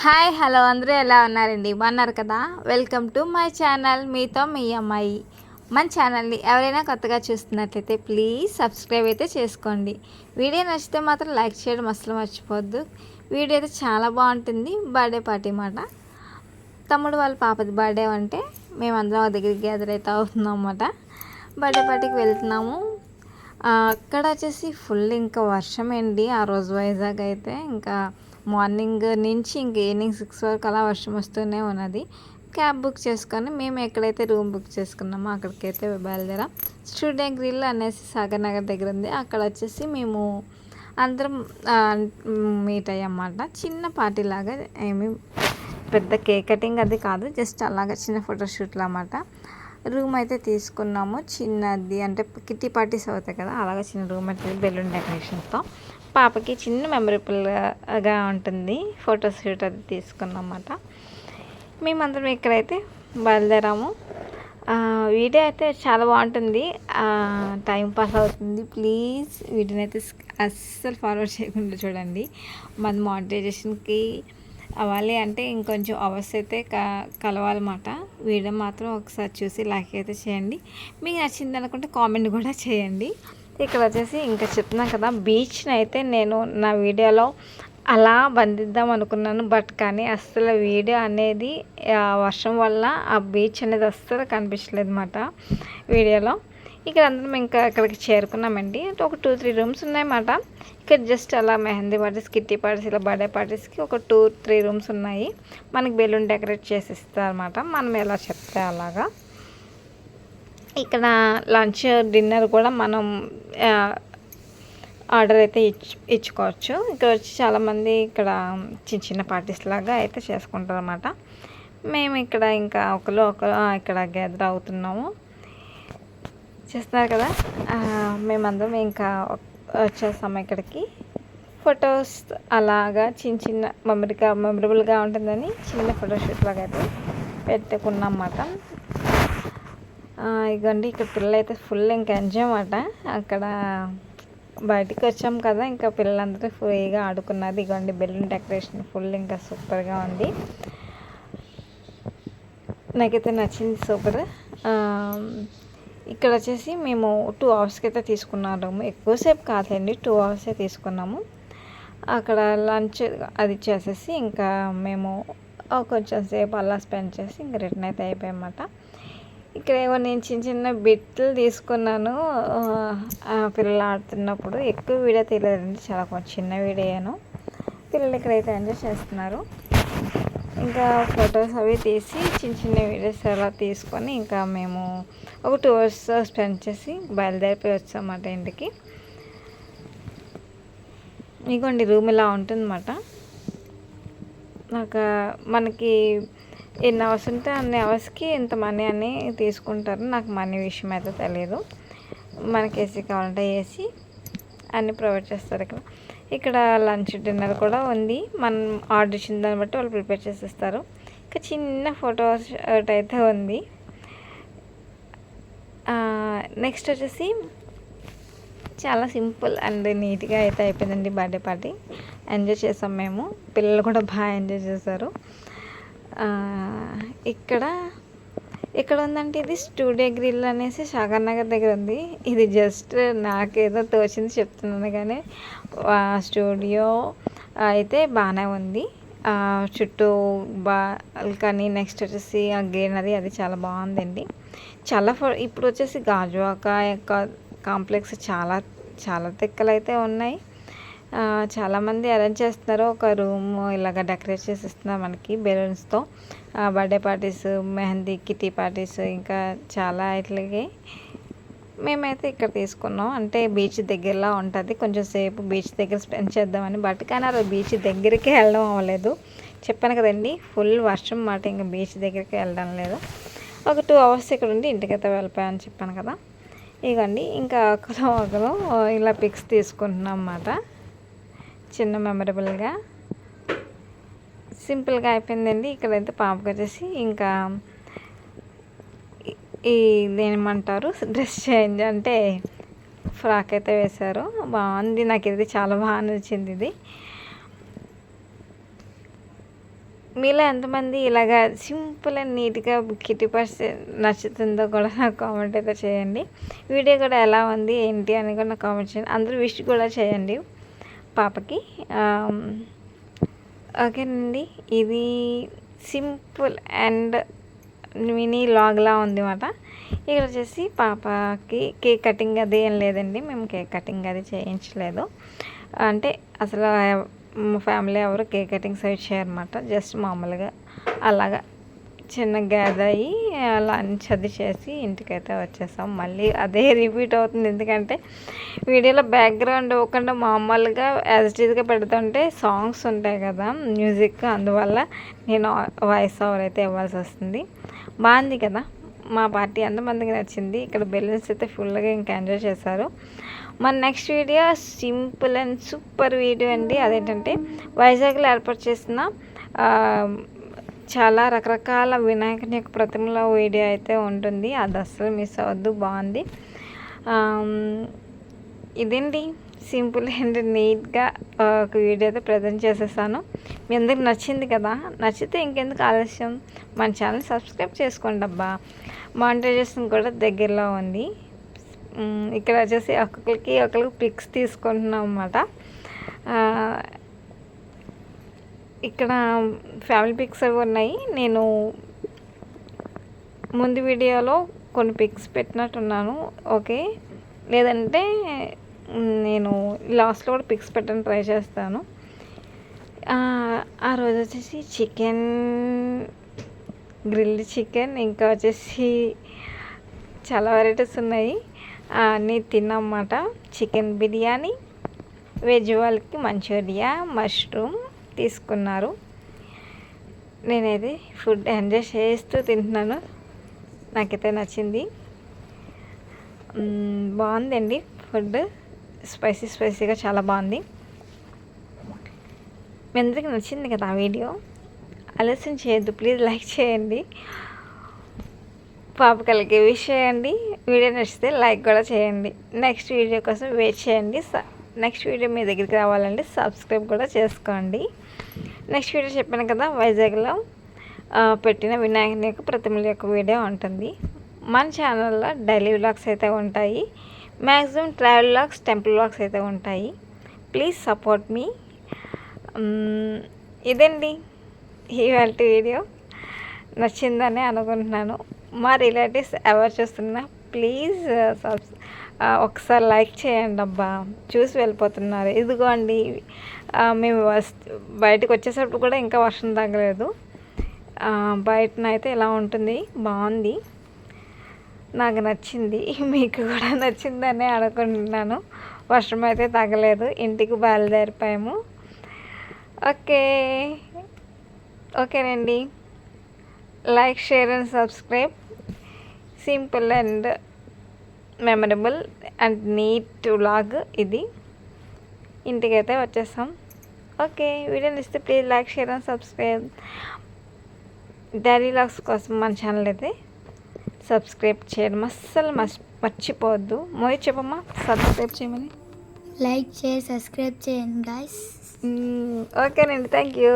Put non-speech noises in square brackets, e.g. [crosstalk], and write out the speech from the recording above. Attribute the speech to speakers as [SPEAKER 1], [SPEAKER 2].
[SPEAKER 1] Hi hello అందరూ ఎలా ఉన్నారండి? బాగున్నారు కదా? Welcome to my channel. మీతో మీ అమ్మాయి. మన ఛానల్ని ఎవరైనా కొత్తగా చూస్తున్నట్లయితే ప్లీజ్ సబ్స్క్రైబ్ అయితే చేసుకోండి. వీడియో నచ్చితే మాత్రం లైక్ చేయడం అసలు మర్చిపోద్దు వీడియో అయితే చాలా బాగుంటుంది. బర్త్డే పార్టీ మాట. తమ్ముడు వాళ్ళ పాపది బర్త్డే అంటే మేమందరం ఒక దగ్గర గ్యాదర్ అయితే అవుతున్నాం అన్నమాట. బర్త్డే పార్టీకి వెళ్తున్నాము. అక్కడ వచ్చేసి ఫుల్ ఇంకా వర్షం అండి ఆ రోజు వైజాగ్ అయితే. ఇంకా మార్నింగ్ నుంచి ఇంక ఈవినింగ్ సిక్స్ వరకు అలా వర్షం వస్తూనే ఉన్నది. క్యాబ్ బుక్ చేసుకొని మేము ఎక్కడైతే రూమ్ బుక్ చేసుకున్నామో అక్కడికైతే బయలుదేరాం. స్టూడెంట్ గ్రిల్ అనేసి సాగర్ నగర్ దగ్గర ఉంది. అక్కడ వచ్చేసి మేము అందరం మీట్ అయ్యామన్నమాట. చిన్న పార్టీ లాగా ఏమి పెద్ద కేక్ కటింగ్ అది కాదు జస్ట్ అలాగా చిన్న ఫోటోషూట్లు అన్నమాట. రూమ్ అయితే తీసుకున్నాము. చిన్నది అంటే కిట్టి పార్టీస్ అవుతాయి కదా అలాగే చిన్న రూమ్ అయితే బెలూన్ డెకరేషన్తో. పాపకి చిన్న మెమరబుల్గా ఉంటుంది. ఫోటోషూట్ అది తీసుకున్నాం అన్నమాట మేమందరం ఇక్కడైతే బయలుదేరాము. వీడియో అయితే చాలా బాగుంటుంది. టైం పాస్ అవుతుంది. ప్లీజ్ వీడియోని అయితే అస్సలు ఫార్వర్డ్ చేయకుండా చూడండి. మన మానిటైజేషన్కి అవ్వాలి అంటే ఇంకొంచెం అవర్స్ అయితే క కలవాలన్నమాట. వీడియో మాత్రం ఒకసారి చూసి లైక్ అయితే చేయండి. మీకు నచ్చింది అనుకుంటే కామెంట్ కూడా చేయండి. ఇక్కడ వచ్చేసి ఇంకా చెప్తున్నాను కదా బీచ్ని అయితే నేను నా వీడియోలో అలా బంధిద్దాం అనుకున్నాను. బట్ కానీ అస్సలు వీడియో అనేది వర్షం వల్ల ఆ బీచ్ అనేది అస్సలు కనిపించలేదు అనమాట వీడియోలో. ఇక్కడ అందరం ఇంకా అక్కడికి చేరుకున్నామండి. అంటే ఒక టూ త్రీ రూమ్స్ ఉన్నాయన్నమాట. ఇక్కడ జస్ట్ అలా మెహందీ పార్టీస్ కిట్టి పార్టీస్ ఇలా బర్త్డే పార్టీస్కి ఒక టూ త్రీ రూమ్స్ ఉన్నాయి. మనకి బెలూన్ డెకరేట్ చేసి ఇస్తారన్నమాట. మనం ఎలా చెప్తే అలాగా. ఇక్కడ లంచ్ డిన్నర్ కూడా మనం ఆర్డర్ అయితే ఇచ్చు ఇచ్చుకోవచ్చు. ఇక్కడ వచ్చి చాలామంది ఇక్కడ చిన్న చిన్న పార్టీస్ లాగా అయితే చేసుకుంటారు అనమాట మేము ఇక్కడ ఇంకా ఒకరు ఒకరు ఇక్కడ గ్యాదర్ అవుతున్నాము. చేస్తున్నారు కదా? మేమందరం ఇంకా వచ్చేస్తాము ఇక్కడికి. ఫొటోస్ అలాగా చిన్న చిన్న మెమరీగా మెమరబుల్గా ఉంటుందని చిన్న ఫోటోషూట్ లాగా అయితే పెట్టుకున్నాం అన్నమాట. ఇగోండి ఇక్కడ పిల్లలైతే ఫుల్ ఇంకా ఎంజాయ్ అన్నమాట. అక్కడ బయటికి వచ్చాం కదా ఇంకా పిల్లలందరూ ఫ్రీగా ఆడుకున్నారు ఇగోండి బెలూన్ డెకరేషన్ ఫుల్ ఇంకా సూపర్గా ఉంది. నాకైతే నచ్చింది సూపర్. ఇక్కడ వచ్చేసి మేము టూ అవర్స్కి అయితే తీసుకున్నాము ఎక్కువసేపు కాదండి టూ అవర్సే తీసుకున్నాము. అక్కడ లంచ్ అది చేసేసి ఇంకా మేము కొంచెం సేపు అలా స్పెండ్ చేసి ఇంకా రిటర్న్ అయితే అయిపోయామన్నమాట ఇక్కడ ఏమో నేను చిన్న చిన్న బిట్లు తీసుకున్నాను. పిల్లలు ఆడుతున్నప్పుడు ఎక్కువ వీడియో తీయలేదండి చాలా కొంచెం చిన్న వీడియోను పిల్లలు ఇక్కడైతే ఎంజాయ్ చేస్తున్నారు. ఇంకా ఫొటోస్ అవి తీసి చిన్న చిన్న వీడియోస్ అలా తీసుకొని ఇంకా మేము ఒక టూ అవర్స్ స్పెండ్ చేసి బయలుదేరిపోయి వచ్చామన్నమాట ఇంటికి. ఇగోండి రూమ్ ఇలా ఉంటుందన్నమాట. నాకు మనకి ఎన్ని అవర్స్ ఉంటే అన్ని అవర్స్కి ఇంత మనీ అని తీసుకుంటారు. నాకు మనీ విషయం అయితే తెలియదు మనకి ఏసీ కావాలంటే ఏసీ అన్నీ ప్రొవైడ్ చేస్తారు ఇక్కడ. ఇక్కడ లంచ్ డిన్నర్ కూడా ఉంది. మనం ఆర్డర్ ఇచ్చిన దాన్ని బట్టి వాళ్ళు ప్రిపేర్ చేసి ఇస్తారు ఇంకా చిన్న ఫోటో షర్ట్ అయితే ఉంది. నెక్స్ట్ వచ్చేసి చాలా సింపుల్ అండ్ నీట్గా అయితే అయిపోయిందండి బర్త్డే పార్టీ. ఎంజాయ్ చేసాం మేము. పిల్లలు కూడా బాగా ఎంజాయ్ చేశారు. ఇక్కడ ఇక్కడ ఉందంటే ఇది స్టూడియో గ్రిల్ అనేసి సాగర్ నగర్ దగ్గర ఉంది. ఇది జస్ట్ నాకేదో తోచింది చెప్తున్నాను కానీ ఆ స్టూడియో అయితే బాగానే ఉంది. చుట్టూ బాల్కనీ నెక్స్ట్ వచ్చేసి ఆ గ్రీనరీ అది చాలా బాగుందండి. చాలా ఫో- ఇప్పుడు వచ్చేసి గాజువాక యొక్క కాంప్లెక్స్ చాలా చాలా తిక్కలు అయితే ఉన్నాయి. చాలామంది అరేంజ్ చేస్తున్నారు. ఒక రూమ్ ఇలాగ డెకరేట్ చేసి ఇస్తున్నారు మనకి బెలూన్స్తో. Birthday parties mehndi kitty parties ఇంకా చాలా ఇట్లాగే మేమైతే ఇక్కడ తీసుకున్నాం. అంటే బీచ్ దగ్గరలో ఉంటుంది. కొంచెం సేపు బీచ్ దగ్గర స్పెండ్ చేద్దామని బట్ కానీ అలా బీచ్ దగ్గరికి వెళ్ళడం అవ్వలేదు. చెప్పాను కదండి ఫుల్ వర్షం మాట ఇంకా బీచ్ దగ్గరికి వెళ్ళడం లేదు. ఒక టూ అవర్స్ ఇక్కడ ఉండి ఇంటికైతే వెళ్ళిపోయామని చెప్పాను కదా. ఇగండి ఇంకా ఒకరు ఒకరు ఇలా పిక్స్ తీసుకుంటున్నాం అన్నమాట. చిన్న మెమరబుల్గా. సింపుల్గా అయిపోయిందండి. ఇక్కడైతే పాపకు వచ్చేసి ఇంకా ఈ- దేనిమంటారు డ్రెస్ చేంజ్ అంటే ఫ్రాక్ అయితే వేశారు. బాగుంది. నాకు ఇది చాలా బాగా నచ్చింది ఇది. మీలో ఎంతమంది ఇలాగా సింపుల్ అండ్ నీట్గా కిటీ పర్స్ నచ్చుతుందో కూడా నాకు కామెంట్ అయితే చేయండి. వీడియో కూడా ఎలా ఉంది ఏంటి అని కూడా నాకు కామెంట్ చేయండి. అందరూ విష్ కూడా చేయండి. పాపకి ఓకేనండి ఇది సింపుల్ అండ్ మినీ లాగ్లా ఉంది మాట ఇక్కడ వచ్చేసి పాపకి కేక్ కటింగ్ అది ఏం లేదండి. మేము కేక్ కటింగ్ అది చేయించలేదు. అంటే అసలు మా ఫ్యామిలీ ఎవరు కేక్ కటింగ్స్ అవి చేయరన్నమాట. జస్ట్ మామూలుగా అలాగా చిన్న గ్యాదర్ అయ్యి లంచ్ అది చేసి ఇంటికైతే వచ్చేసాం. మళ్ళీ అదే రిపీట్ అవుతుంది. ఎందుకంటే వీడియోలో బ్యాక్గ్రౌండ్ ఇవ్వకుండా మామూలుగా యాజ్ ఇట్ పెడుతుంటే సాంగ్స్ ఉంటాయి కదా మ్యూజిక్ అందువల్ల నేను వాయిస్ ఓవర్ అయితే ఇవ్వాల్సి వస్తుంది. బాగుంది కదా? మా పార్టీ ఎంతమందికి నచ్చింది? ఇక్కడ బెలూన్స్ అయితే ఫుల్గా ఇంకా ఎంజాయ్ చేశారు. మన next video simple and super video అండి. అదేంటంటే వైజాగ్లో ఏర్పాటు చేసిన చాలా రకరకాల వినాయకుని యొక్క ప్రతిమల వీడియో అయితే ఉంటుంది. అది అస్సలు మిస్ అవ్వద్దు. బాగుంది. ఆమ్, ఇదేంటి? సింపుల్ అండ్ నీట్గా ఒక వీడియో అయితే ప్రజెంట్ చేసేసాను. మీ అందరికి నచ్చింది కదా? నచ్చితే ఇంకెందుకు ఆలస్యం? మన ఛానల్ సబ్స్క్రైబ్ చేసుకోండి అబ్బా. మానిటైజేషన్ కూడా దగ్గరలో ఉంది. ఇక్కడ వచ్చేసి ఒక్కొక్కరికి ఒకరికి పిక్స్ తీసుకుంటున్నాం అన్నమాట. ఇక్కడ ఫ్యామిలీ పిక్స్ అవి ఉన్నాయి. నేను ముందు వీడియోలో కొన్ని పిక్స్ పెట్టినట్టున్నాను. ఓకే? లేదంటే నేను లాస్ట్లో కూడా పిక్స్ పెట్టడానికి ట్రై చేస్తాను. ఆ, రోజు వచ్చేసి చికెన్ గ్రిల్డ్ చికెన్ ఇంకా వచ్చేసి చాలా వెరైటీస్ ఉన్నాయి. అన్నీ తిన్నమాట చికెన్ బిర్యానీ వెజ్ వాళ్ళకి మంచూరియా మష్రూమ్ తీసుకున్నారు. నేనైతే ఫుడ్ ఎంజాయ్ చేస్తూ తింటున్నాను. నాకైతే నచ్చింది. బాగుందండి ఫుడ్. స్పైసీ స్పైసీగా చాలా బాగుంది. మీ అందరికీ నచ్చింది కదా ఆ వీడియో? ఆలస్యం చేయొద్దు ప్లీజ్ లైక్ చేయండి. పాపకలకి విష్ చేయండి వీడియో నచ్చితే లైక్ కూడా చేయండి. నెక్స్ట్ వీడియో కోసం వెయిట్ చేయండి. నెక్స్ట్ వీడియో మీ దగ్గరికి రావాలంటే సబ్స్క్రైబ్ కూడా చేసుకోండి. నెక్స్ట్ వీడియో చెప్పాను కదా వైజాగ్లో పెట్టిన వినాయకుని యొక్క ప్రతిమల యొక్క వీడియో ఉంటుంది. మన ఛానల్లో డైలీ వ్లాగ్స్ అయితే ఉంటాయి. Maximum travel vlogs temple vlogs అయితే ఉంటాయి. ప్లీజ్ సపోర్ట్ మీ. ఇదండి ఇవాళ వీడియో. నచ్చిందని అనుకుంటున్నాను. మా రిలేటివ్స్ ఎవరు చూస్తున్నా ప్లీజ్ సబ్స్ ఒకసారి లైక్ చేయండి అబ్బా. చూసి వెళ్ళిపోతున్నారు. ఇదిగోండి మేము బయటకు వచ్చేటప్పుడు కూడా ఇంకా వర్షం తగ్గలేదు. బయటనైతే ఇలా ఉంటుంది? బాగుంది. నాకు నచ్చింది. [laughs] మీకు కూడా నచ్చిందని అనుకుంటున్నాను. వర్షం అయితే తగ్గలేదు. ఇంటికి బయలుదేరిపోయాము. ఓకే. ఓకేనండి. Like share and subscribe. Simple and memorable and neat vlog ఇది. ఇంటికైతే వచ్చేసాం ఓకే వీడియోని ఇస్తే please like share and subscribe daily vlogs కోసం మన ఛానల్ అయితే సబ్స్క్రైబ్ చేయడం అస్సలు మర్చి మర్చిపోవద్దు. మోయి చెప్పమ్మా. సబ్స్క్రైబ్ చేయమని.
[SPEAKER 2] లైక్ చేసి సబ్స్క్రైబ్ చేయండి గాయస్
[SPEAKER 1] ఓకేనండి థ్యాంక్ యూ